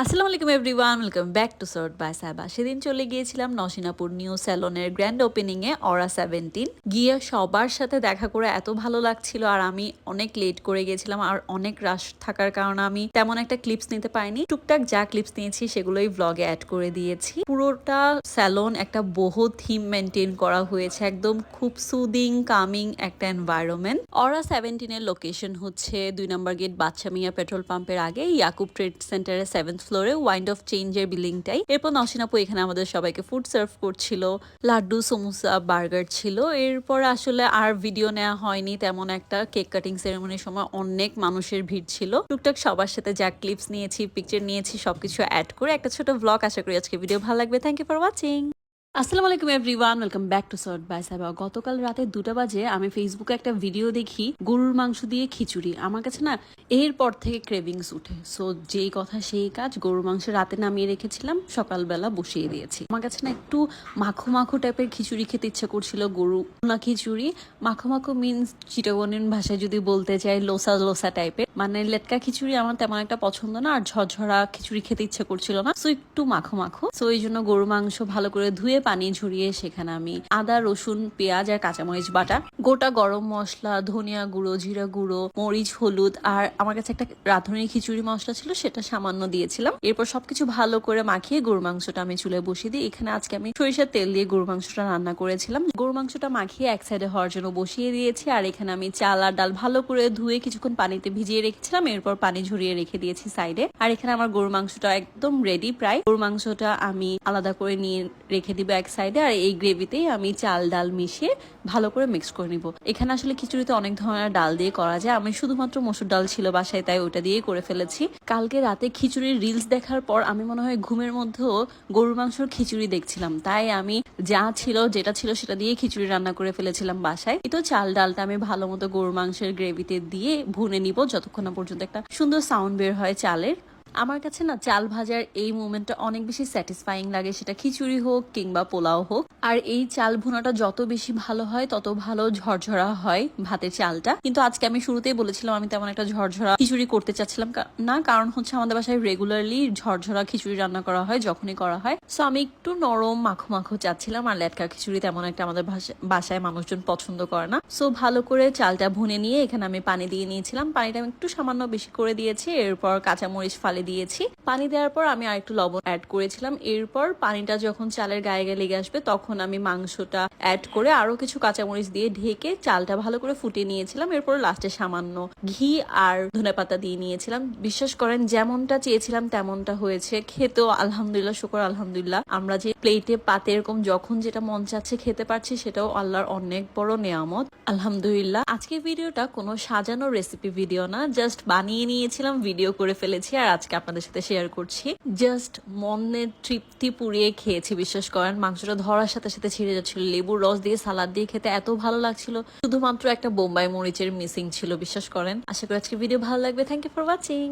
আসসালামু আলাইকুম everyone, welcome back to sort by Saba সেদিন চলে গিয়েছিলাম নসিনাপুর নিউ স্যালনের গ্র্যান্ড ওপেনিং এ অরা সেভেন্টিন। গিয়ে সবার সাথে দেখা করে এত ভালো লাগছিল আর আমি অনেক লেট করে গিয়েছিলাম আর অনেক রাশ থাকার কারণে আমি তেমন একটা ক্লিপস নিতে পারিনি। টুকটাক যা ক্লিপস নিয়েছি সেগুলোই ব্লগে অ্যাড করে দিয়েছি। পুরোটা স্যালন একটা বহু থিম মেনটেন করা হয়েছে, একদম খুব সুদিং কামিং একটা এনভায়রনমেন্ট অরা সেভেন্টিনের লোকেশন হচ্ছে দুই নম্বর গেট বাচ্চা মিয়া পেট্রোল পাম্পের আগে, ইয়াকুব ট্রেড সেন্টারের সেভেন্থ ফ্লোরে ওয়াইন্ড অফ চেঞ্জ চেঞ্জের বিল্ডিংটাই এরপর নসিনাপু এখানে আমাদের সবাইকে ফুড সার্ভ করছিল। লাড্ডু, সমোসা বার্গার ছিল। এরপর আসলে আর ভিডিও নেওয়া হয়নি। তেমন একটা কেক কাটিং সেরেমনির সময় অনেক মানুষের ভিড় ছিল। টুকটাক সবার সাথে যা ক্লিপস নিয়েছি পিকচার নিয়েছি, সবকিছু অ্যাড করে একটা ছোট ব্লগ আশা করি আজকে ভিডিও ভালো লাগবে। থ্যাংক ইউ ফর ওয়াচিং আসসালামু আলাইকুম everyone welcome back to sort by Saba গতকাল রাতে দুটা বাজে, আমি ফেসবুকে একটা ভিডিও দেখি, গরুর মাংস দিয়ে খিচুড়ি। আমার কাছে না, এরপর থেকে ক্রেভিংস উঠে। সো যেই কথা সেই কাজ, গরুর মাংস রাতে নামিয়ে রেখেছিলাম, সকালবেলা বসিয়ে দিয়েছি। আমার কাছে না একটু মাখো মাখো টাইপের খিচুড়ি খেতে ইচ্ছা করছিল, গরু না খিচুড়ি। মাখো মাখো মিনস চিটাগনিন ভাষায় যদি বলতে চাই, লোসা লোসা টাইপের মানে লেটকা খিচুড়ি আমার তেমন একটা পছন্দ না, আর ঝরঝরা খিচুড়ি খেতে ইচ্ছা করছিল না। সো একটু মাখো মাখো। সো এই জন্য গরু মাংস ভালো করে ধুয়ে পানি ঝরিয়ে সেখানে আমি আদা, রসুন, পেঁয়াজ আর কাঁচামরিচ বাটা, গোটা গরম মশলা, ধনিয়া গুঁড়ো, জিরা গুঁড়ো, মরিচ, হলুদ আর আমার কাছে একটা রাঁধুনি খিচুড়ি মশলা ছিল সেটা সামান্য দিয়েছিলাম। এরপর সবকিছু ভালো করে মাখিয়ে গরু মাংসটা আমি চুলে বসিয়ে দিই। এখানে আজকে আমি সরিষার তেল দিয়ে গরু মাংসটা রান্না করেছিলাম। গরু মাংসটা মাখিয়ে এক সাইডে হওয়ার জন্য বসিয়ে দিয়েছি আর এখানে আমি চাল আর ডাল ভালো করে ধুয়ে কিছুক্ষণ পানিতে ভিজিয়ে রেখেছিলাম। এরপর পানি ঝরিয়ে রেখে দিয়েছি সাইডে আর এখানে আমার গরু মাংসটা একদম রেডি প্রায়। গরু মাংসটা আমি আলাদা করে নিয়ে রেখে দিব এক সাইডে আর এই গ্রেভিতেই আমি চাল, ডাল মিশিয়ে ভালো করে মিক্স করে নিব। এখানে আসলে খিচুড়িতে অনেক ধরনের ডাল দিয়ে করা যায়। আমি শুধুমাত্র মসুর ডাল ছিল বাসায়, তাই ওটা দিয়ে করে ফেলেছি। কালকে রাতে খিচুড়ির রিলস দেখার পর আমি মনে হয় ঘুমের মধ্যেও গরুর মাংসর খিচুড়ি দেখছিলাম। তাই আমি যা ছিল, যেটা ছিল সেটা দিয়ে খিচুড়ি রান্না করে ফেলেছিলাম বাসায়। এই তো চাল, ডালটা আমি ভালো মতো গরুর মাংসের গ্রেভিতে দিয়ে ভুনে নিব, যতক্ষণ না পর্যন্ত একটা সুন্দর সাউন্ড বের হয় চালের। আমার কাছে না চাল ভাজার এই মুমেন্টটা অনেক বেশি স্যাটিসফাইং লাগে। সেটা খিচুড়ি হোক কিংবা পোলাও হোক। আর এই চাল ভুনাটা যত বেশি ভালো হয়, তত ভালো ঝরঝরা হয় ভাতের চালটা। কিন্তু আজকে আমি শুরুতেই বলেছিলাম আমি তেমন একটা ঝরঝরা খিচুড়ি করতে চাচ্ছিলাম। না, কারণ হচ্ছে আমাদের বাসায় রেগুলারলি ঝরঝরা খিচুড়ি রান্না করা হয়, যখনই করা হয়। সো আমি একটু নরম মাখো মাখো চাচ্ছিলাম। আর লেটকা খিচুড়ি তেমন একটা আমাদের বাসায় মানুষজন পছন্দ করে না। সো ভালো করে চালটা ভুনে নিয়ে এখানে আমি পানি দিয়ে নিয়েছিলাম। পানিটা আমি একটু সামান্য বেশি করে দিয়েছি। এরপর কাঁচামরিচ ফালে দিয়েছি। পানি দেওয়ার পর আমি আর একটু লবণ অ্যাড করেছিলাম। এরপর পানিটা যখন চালের গায়ে গায়ে লেগে আসবে, তখন আমি মাংসটা অ্যাড করে আরও কিছু কাঁচামরিচ দিয়ে ঢেকে চালটা ভালো করে ফুটিয়ে নিয়েছিলাম। এরপর লাস্টে সামান্য ঘি আর ধনেপাতা দিয়ে নিয়েছিলাম। বিশ্বাস করেন, যেমনটা চেয়েছিলাম তেমনটা হয়েছে। খেতেও আলহামদুলিল্লাহ, শুকর আলহামদুলিল্লাহ। আমরা যে প্লেটে পাতে এরকম যখন যেটা মন চাচ্ছে খেতে পারছি, সেটাও আল্লাহর অনেক বড় নেয়ামত। আলহামদুলিল্লাহ। আজকে ভিডিওটা কোনো সাজানো রেসিপি ভিডিও না জাস্ট বানিয়ে নিয়েছিলাম ভিডিও করে ফেলেছি। আর আজকে আপনাদের সাথে শেয়ার করছি। জাস্ট মনের তৃপ্তি পুড়িয়ে খেয়েছি, বিশ্বাস করেন। মাংসটা ধরার সাথে সাথে ছিঁড়ে যাচ্ছিল। লেবুর রস দিয়ে সালাদ দিয়ে খেতে এত ভালো লাগছিল। শুধুমাত্র একটা বোম্বাই মরিচের মিসিং ছিল, বিশ্বাস করেন। আশা করি আজকে ভিডিও ভালো লাগবে। Thank you for watching